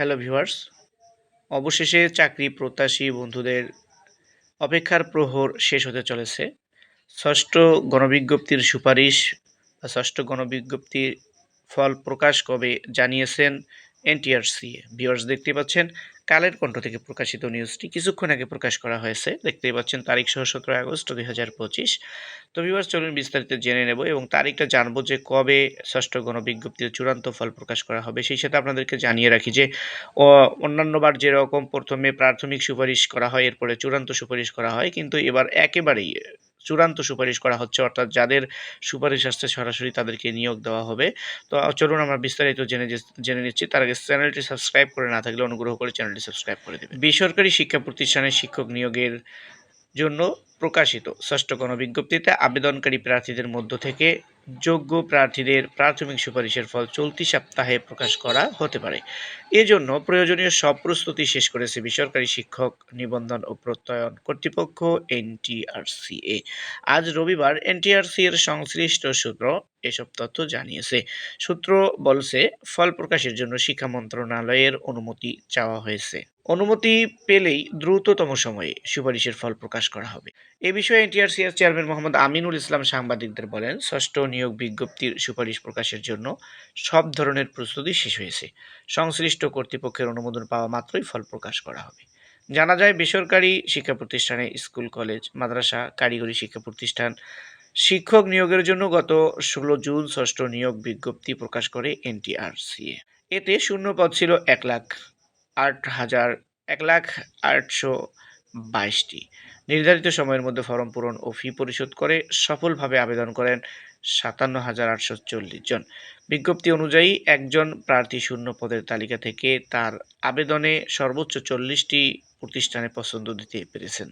Hello viewers অবশেষে চাকরি প্রত্যাশী বন্ধুদের অপেক্ষার প্রহর শেষ হতে চলেছে। ষষ্ঠ গণবিজ্ঞপ্তির সুপারিশ বা ষষ্ঠ গণবিজ্ঞপ্তির ফল প্রকাশ কবে জানিয়েছেন এনটিআরসি ভিউয়ার্স দেখতে পাচ্ছেন কালের কণ্ঠ থেকে প্রকাশিত নিউজটি কিছুক্ষণ আগে প্রকাশ করা হয়েছে। দেখতেই পাচ্ছেন, তারিখ সহ সতেরো আগস্ট, দুই হাজার পঁচিশ। তো ভিউয়ার্স চলুন বিস্তারিত জেনে নেব এবং তারিখটা জানব যে কবে ষষ্ঠ গণবিজ্ঞপ্তির চূড়ান্ত ফল প্রকাশ করা হবে। সেই সাথে আপনাদেরকে জানিয়ে রাখি যে অন্যান্যবার যেরকম প্রথমে প্রাথমিক সুপারিশ করা হয়, এরপরে চূড়ান্ত সুপারিশ করা হয়, কিন্তু এবার একেবারেই চূড়ান্ত সুপারিশ করা হচ্ছে, অর্থাৎ যাদের সুপারিশ আসছে সরাসরি তাদেরকে নিয়োগ দেওয়া হবে। তো চলুন আমরা বিস্তারিত জেনে জেনে নিচ্ছি। তার আগে চ্যানেলটি সাবস্ক্রাইব করে না থাকলে অনুগ্রহ করে চ্যানেলটি সাবস্ক্রাইব করে দেবে বেসরকারি শিক্ষা প্রতিষ্ঠানের শিক্ষক নিয়োগের জন্য প্রকাশিত। ষষ্ঠ গণবিজ্ঞপ্তিতে আবেদনকারী প্রার্থীদের মধ্য থেকে যোগ্য প্রার্থীদের প্রাথমিক সুপারিশের ফল চলতি সপ্তাহে প্রকাশ করা হতে পারে। এজন্য প্রয়োজনীয় সব প্রস্তুতি শেষ করেছে বেসরকারি শিক্ষক নিবন্ধন ও প্রত্যয়ন কর্তৃপক্ষ এনটিআরসিএ। আজ রবিবার এনটিআরসি এর সংশ্লিষ্ট সূত্র এসব তথ্য জানিয়েছে। সূত্র বলছে, ফল প্রকাশের জন্য শিক্ষা মন্ত্রণালয়ের অনুমতি চাওয়া হয়েছে। অনুমতি পেলেই দ্রুততম সময়ে সুপারিশের ফল প্রকাশ করা হবে। এ বিষয়ে এনটিআরসি এর চেয়ারম্যান মোহাম্মদ আমিনুল ইসলাম সাংবাদিকদের বলেন, ষষ্ঠ নিয়োগ বিজ্ঞপ্তির সুপারিশ প্রকাশের জন্য সব ধরনের প্রস্তুতি শেষ হয়েছে। সংশ্লিষ্ট কর্তৃপক্ষের অনুমোদন পাওয়া মাত্রই ফল প্রকাশ করা হবে। জানা যায়, বেসরকারি শিক্ষা প্রতিষ্ঠানে স্কুল, কলেজ, মাদ্রাসা, কারিগরি শিক্ষা প্রতিষ্ঠান শিক্ষক নিয়োগের জন্য গত ষোলো জুন ষষ্ঠ নিয়োগ বিজ্ঞপ্তি প্রকাশ করে এনটিআরসিএ এতে শূন্য পদ ছিল এক লাখ আট হাজার, এক লাখ আটশো বাইশটি। নির্ধারিত সময়ের মধ্যে ফর্ম পূরণ ও ফি পরিশোধ করে সফলভাবে আবেদন করেন সাতান্ন হাজার আটশো চল্লিশ জন। বিজ্ঞপ্তি অনুযায়ী একজন প্রার্থী শূন্য পদের তালিকা থেকে তার আবেদনে সর্বোচ্চ চল্লিশটি প্রতিষ্ঠানে পছন্দ দিতে পেরেছেন।